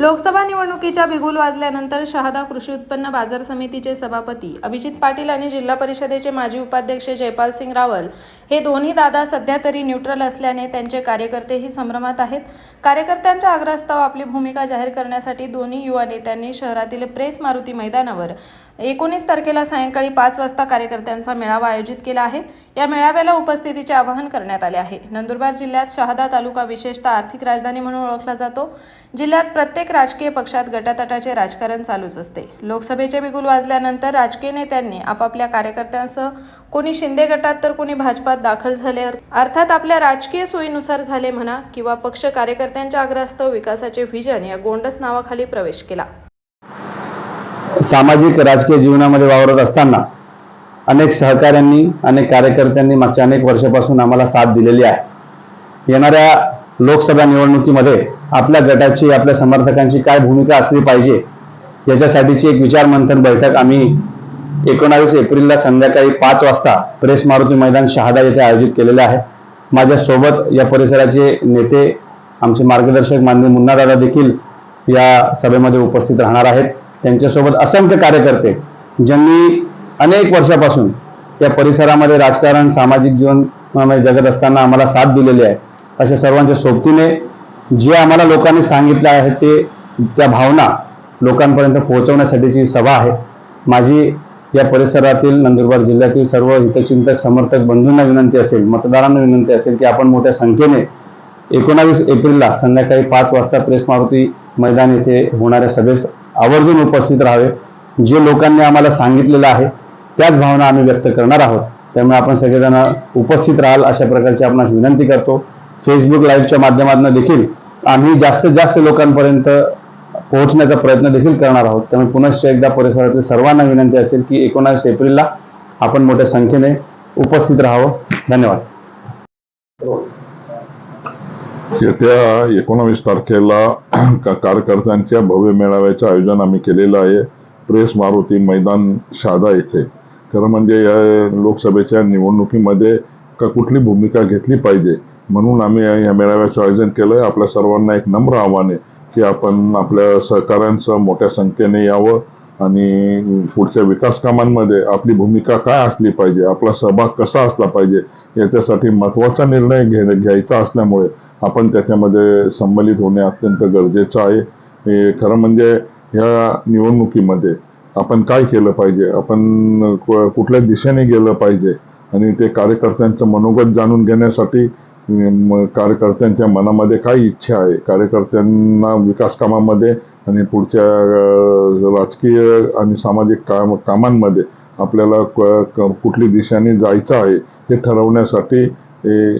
लोकसभा निवडणुकीच्या बिगुल वाजल्यानंतर शहादा कृषी उत्पन्न बाजार समितीचे सभापती अभिजित पाटील आणि जिल्हा परिषदेचे माजी उपाध्यक्ष जयपाल सिंग रावल हे दोन्ही दादा सध्या तरी न्यूट्रल असल्याने त्यांचे कार्यकर्तेही संभ्रमात आहेत. कार्यकर्त्यांच्या आग्रहास्तव आपली भूमिका जाहीर करण्यासाठी दोन्ही युवा नेत्यांनी शहरातील प्रेस मारुती मैदानावर एकोणीस तारखेला सायंकाळी पाच वाजता कार्यकर्त्यांचा मेळावा आयोजित केला आहे. या मेळाव्याला उपस्थितीचे आवाहन करण्यात आले आहे. नंदुरबार जिल्ह्यात शहादा तालुका विशेषतः आर्थिक राजधानी म्हणून ओळखला जातो. जिल्ह्यात प्रत्येक राजकीय पक्षात गटातटाचे राजकारण चालूच असते. लोकसभेचे बिगुल वाजल्यानंतर राजकीय नेत्यांनी आपापल्या कार्यकर्त्यांसह कोणी शिंदे गटात तर कोणी भाजपात दाखल झाले अर्थात आपल्या राजकीय सोयीनुसार झाले म्हणा किंवा पक्ष कार्यकर्त्यांच्या आग्रहास्तव विकासाचे व्हिजन या गोंडस नावाखाली प्रवेश केला. सामाजिक राजकीय जीवनामध्ये वावरत असताना अनेक सहकाऱ्यांनी अनेक कार्यकर्त्यांनी मागच्या अनेक वर्षापासून आम्हाला साथ दिलेली आहे. येणाऱ्या लोकसभा निवडणुकीमध्ये आपल्या गटाची आपल्या समर्थकांची काय भूमिका असली पाहिजे याच्यासाठीची एक विचारमंथन बैठक आम्ही एकोणावीस एप्रिलला संध्याकाळी पाच वाजता प्रेस मारुती मैदान शहादा येथे आयोजित केलेले आहे. माझ्या सोबत या परिसराचे नेते आमचे मार्गदर्शक माननीय मुन्नादादा देखील या सभेमध्ये उपस्थित राहणार आहेत. त्यांच्यासोबत असंख्य कार्यकर्ते ज्यांनी अनेक वर्षापासून या परिसरामध्ये राजकारण सामाजिक जीवनमध्ये जगत असताना आम्हाला साथ दिलेली आहे. अशा सर्वांच्या सोबतीने जे आम्हाला लोकांनी सांगितलं आहे ते त्या भावना लोकांपर्यंत पोहोचवण्यासाठीची सभा आहे. माझी या परिसरातील नंदुरबार जिल्ह्यातील सर्व हितचिंतक समर्थक बंधूंना विनंती असेल मतदारांना विनंती असेल की आपण मोठ्या संख्येने एकोणावीस एप्रिलला संध्याकाळी पाच वाजता प्रेस मारुती मैदान येथे होणाऱ्या सभेस आवर्जून उपस्थित राहावे. जे लोकांनी आम्हाला सांगितलेलं आहे त्याच भावना आम्ही व्यक्त करणार आहोत. त्यामुळे आपण सगळेजण उपस्थित राहाल अशा प्रकारची आपणास विनंती करतो. फेसबुक लाईव्हच्या माध्यमातून देखील आम्ही जास्तीत जास्त लोकांपर्यंत पोहोचण्याचा प्रयत्न देखील करणार आहोत. त्यामुळे पुनश्च एकदा परिसरातील सर्वांना विनंती असेल की एकोणास एप्रिलला आपण मोठ्या संख्येने उपस्थित राहावं. धन्यवाद. येत्या एकोणावीस तारखेला कार्यकर्त्यांच्या भव्य मेळाव्याचं आयोजन आम्ही केलेलं आहे. प्रेस मारुती मैदान शहादा येथे खरं म्हणजे या लोकसभेच्या निवडणुकीमध्ये का कुठली भूमिका घेतली पाहिजे म्हणून आम्ही या या मेळाव्याचं आयोजन केलं आहे आपल्या सर्वांना एक नम्र आव्हान आहे. की आपण आपल्या सहकाऱ्यांचं मोठ्या संख्येने यावं आणि पुढच्या विकास कामांमध्ये आपली भूमिका काय असली पाहिजे आपला सहभाग कसा असला पाहिजे याच्यासाठी महत्त्वाचा निर्णय घे घ्यायचा असल्यामुळे आपण त्याच्यामध्ये संमलित होणे अत्यंत गरजेचं आहे. हे खरं म्हणजे ह्या निवडणुकीमध्ये आपण काय केलं पाहिजे आपण कुठल्या दिशेने गेलं पाहिजे आणि ते कार्यकर्त्यांचं मनोगत जाणून घेण्यासाठी कार्यकर्त्यांच्या मनामध्ये काय इच्छा आहे. कार्यकर्त्यांना विकास कामामध्ये आणि पुढच्या राजकीय आणि सामाजिक काम कामांमध्ये आपल्याला क- क- कुठली दिशेने जायचं आहे हे ठरवण्यासाठी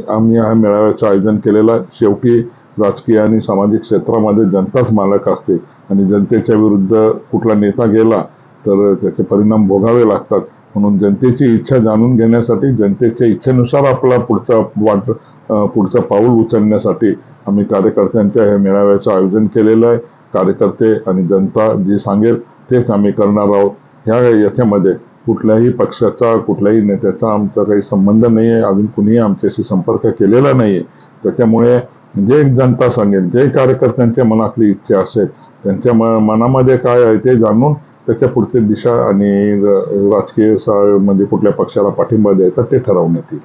आम्ही हा मेळाव्याचं आयोजन केलेलं आहे. शेवटी राजकीय आणि सामाजिक क्षेत्रामध्ये जनताच मालक असते आणि जनतेच्या विरुद्ध कुठला नेता गेला तर त्याचे परिणाम भोगावे लागतात. म्हणून जनतेची इच्छा जाणून घेण्यासाठी जनतेच्या इच्छेनुसार आपला पुढचा वाट पुढचा पुढचं पाऊल उचलण्यासाठी आम्ही कार्यकर्त्यांच्या हे मेळाव्याचं आयोजन केलेलं आहे. कार्यकर्ते आणि जनता जे सांगेल तेच आम्ही करणार आहोत. ह्या याच्यामध्ये कुठल्याही पक्षाचा कुठल्याही नेत्याचा आमचा काही संबंध नाही आहे अजून कुणीही आमच्याशी संपर्क केलेला नाही आहे त्याच्यामुळे जे जनता सांगेल जे कार्यकर्त्यांच्या मनातली इच्छा असेल त्यांच्या म मनामध्ये काय आहे ते जाणून त्याच्या पुढची दिशा आणि राजकीय म्हणजे कुठल्या पक्षाला पाठिंबा द्यायचा ते ठरवण्यात येईल.